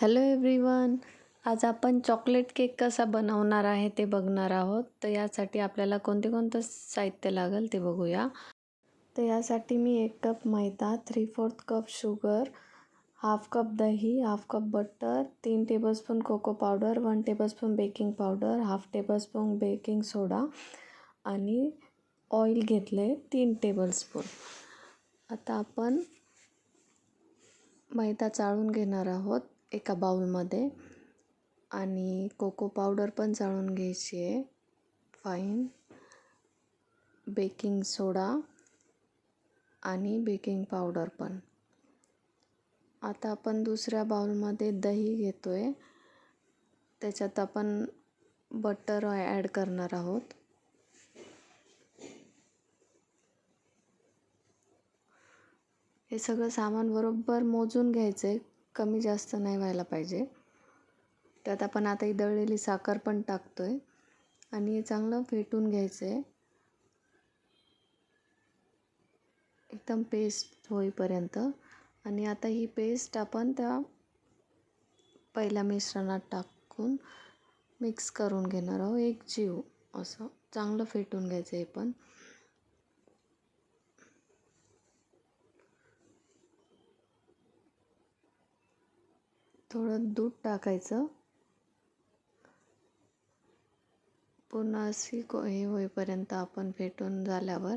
Hello everyone आज आपण chocolate cake कसा बनवणार आहे ते बघणार आहोत. तर यासाठी आपल्याला कोणते कोणतं साहित्य लागेल ते बघूया. तर यासाठी मी एक कप मैदा three fourth cup sugar half cup दही हाफ कप बटर तीन tablespoon cocoa powder one tablespoon baking powder half tablespoon baking soda आणि ऑइल घेतले तीन टेबलस्पून आता आपण मैदा चाळून घेणार आहोत. एका बाउलमध्ये. आणि कोको पावडर पण चाळून घ्यायची आहे. फाईन बेकिंग सोडा आणि बेकिंग पावडर पण. आता आपण दुसऱ्या बाउलमध्ये दही घेतो आहे त्याच्यात आपण बटर ॲड करणार आहोत. हे सगळं सामान बरोबर मोजून घ्यायचं आहे कमी जास्त नाही व्हायला पाहिजे. त्यात आपण आता ही दळलेली साखर पण टाकतो आहे आणि हे चांगलं फेटून घ्यायचं आहे एकदम पेस्ट होईपर्यंत. आणि आता ही पेस्ट आपण त्या पहिल्या मिश्रणात टाकून मिक्स करून घेणार आहोत. एक जीव असं चांगलं फेटून घ्यायचं आहे पण. थोडं दूध टाकायचं. पूर्ण अशी को हे होईपर्यंत आपण फेटून झाल्यावर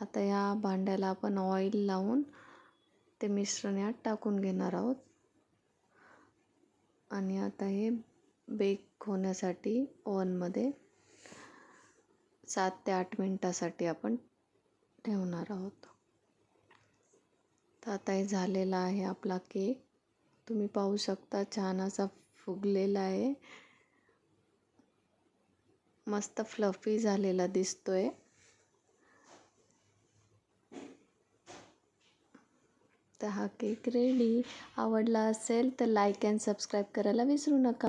आता या भांड्याला आपण ऑइल लावून ते मिश्रण यात टाकून घेणार आहोत. आणि आता हे बेक होण्यासाठी ओव्हनमध्ये सात ते आठ मिनटासाठी आपण ठेवणार आहोत. तर आता हे झालेला आहे आपला केक तुम्ही पाहू शकता छान असा फुगलेला आहे. मस्त फ्लफी झालेला दिसतोय. तर हा केक रेडी आवडला असेल तर लाईक अँड सबस्क्राईब करायला विसरू नका.